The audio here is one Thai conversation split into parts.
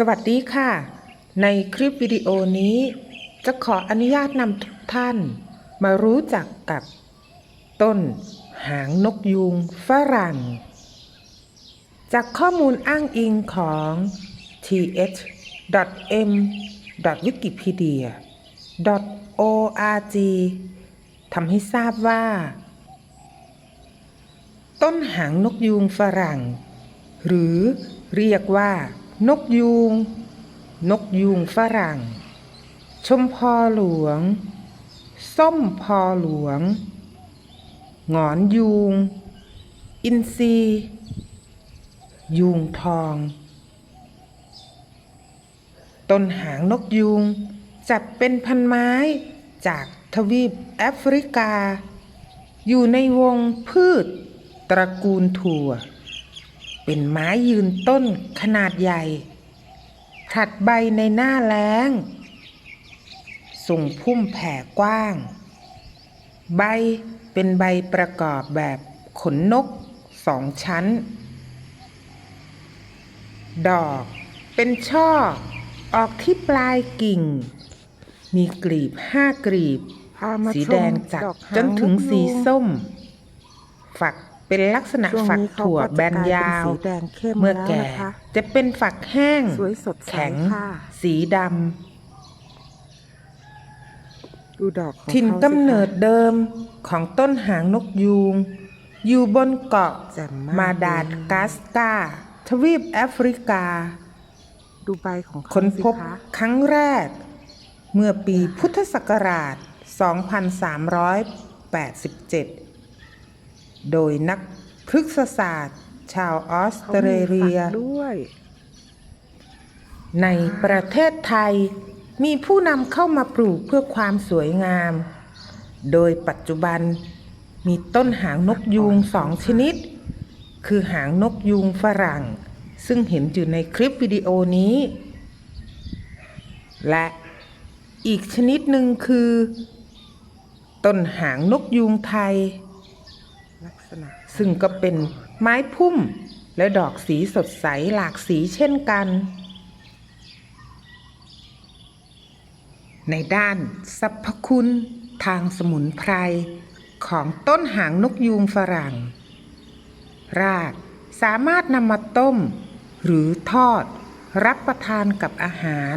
สวัสดีค่ะ ในคลิปวิดีโอนี้ จะขออนุญาตนำทุกท่าน มารู้จักกับ ต้น หางนกยูงฝรั่ง จากข้อมูลอ้างอิงของ th.m.wikipedia .org ทำให้ทราบว่า ต้นหางนกยูงฝรั่ง หรือเรียกว่า นกยูง นกยูงฝรั่ง ชมพอหลวง ส้มพอหลวงหงอนยูง อินทรียูงทอง ต้นหางนกยูงจัดเป็นพันไม้จากทวีปแอฟริกา อยู่ในวงพืช ตระกูลถั่ว เป็นไม้ยืนต้นขนาดใหญ่ผลัดใบในหน้าแล้ง ส่งพุ่มแผ่กว้าง ใบเป็นใบประกอบแบบขนนกสองชั้น ดอกเป็นช่อ ออกที่ปลายกิ่ง มีกลีบห้ากลีบพามาสีชแดมงจัดดอกหางจนถึงนกสียูงส้ม ฝัก เป็นลักษณะช่วงฝักนี้เขาถั่วก็จะแบนยาวกลายเป็นสีแดงเข้มเมื่อแล้วแก่นะคะจะเป็นฝักแห้งสวยสดใสแข็งค่ะสีดดูดอกของำถิ่นขากำเนิดสิคะเดิมของต้นหางนกยูง อยู่บนเกาะแจ่มมากมาดากัสการ์ทวีปแอฟริกา ดูใบของเขาค้นสิพบคะครั้งแรก เมื่อปีพุทธศักราช 2387 โดยนักพฤกษศาสตร์ ชาวออสเตรเลียขามีฝักด้วย ในประเทศไทยมีผู้นำเข้ามาปลูกเพื่อความสวยงาม โดยปัจจุบันมีต้นหางนกยูงสองชนิด คือหางนกยูงฝรั่ง ซึ่งเห็นอยู่ในคลิปวิดีโอนี้ และอีกชนิดหนึ่งคือ ต้นหางนกยูงไทย ลักษณะ ซึ่งก็เป็นไม้พุ่มและดอกสีสดใสหลากสีเช่นกัน ในด้านสรรพคุณทางสมุนไพรของต้นหางนกยูงฝรั่ง รากสามารถนำมาต้ม หรือทอดรับประทานกับอาหาร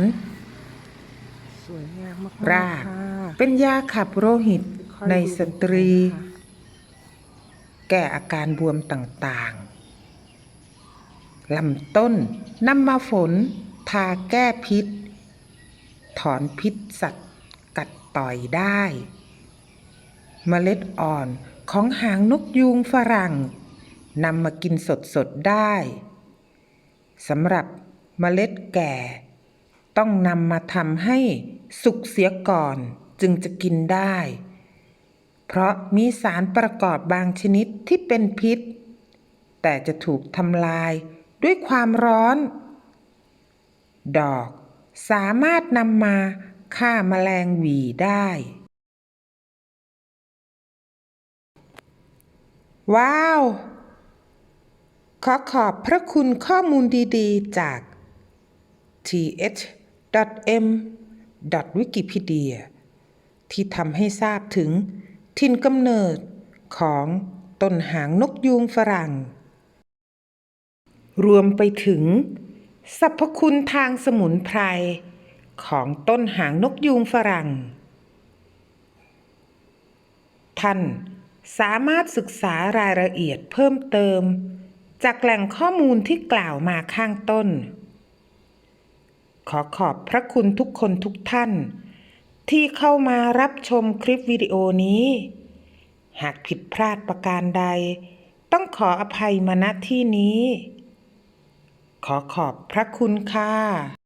สวยงามมากๆรากค่ะเป็นยาขับโรหิตค่อยๆในดูสตรีนะคะ แก้อาการบวมต่างๆลำต้นนำมาฝน ทาแก้พิษ ถอนพิษสัตว์กัดต่อยได้เมล็ดอ่อนของหางนกยูงฝรั่งนำมากินสดๆได้สำหรับเมล็ดแก่ ต้องนำมาทำให้สุกเสียก่อนจึงจะกินได้ เพราะมีสารประกอบบางชนิดที่เป็นพิษ แต่จะถูกทำลายด้วยความร้อน ดอกสามารถนำมาฆ่าแมลงหวีได้ ว้าว ขอขอบพระคุณข้อมูลดีๆ จาก th.m.wikipedia ที่ทำให้ทราบถึง ถิ่นกำเนิดของต้นหางนกยูงฝรั่ง รวมไปถึงสรรพคุณทางสมุนไพรของต้นหางนกยูงฝรั่ง ท่านสามารถศึกษารายละเอียดเพิ่มเติม จากแหล่งข้อมูลที่กล่าวมาข้างต้น ขอขอบพระคุณทุกคนทุกท่าน ที่เข้ามารับชมคลิปวิดีโอนี้ หากผิดพลาดประการใด ต้องขออภัยมาณที่นี้ ขอขอบพระคุณค่ะ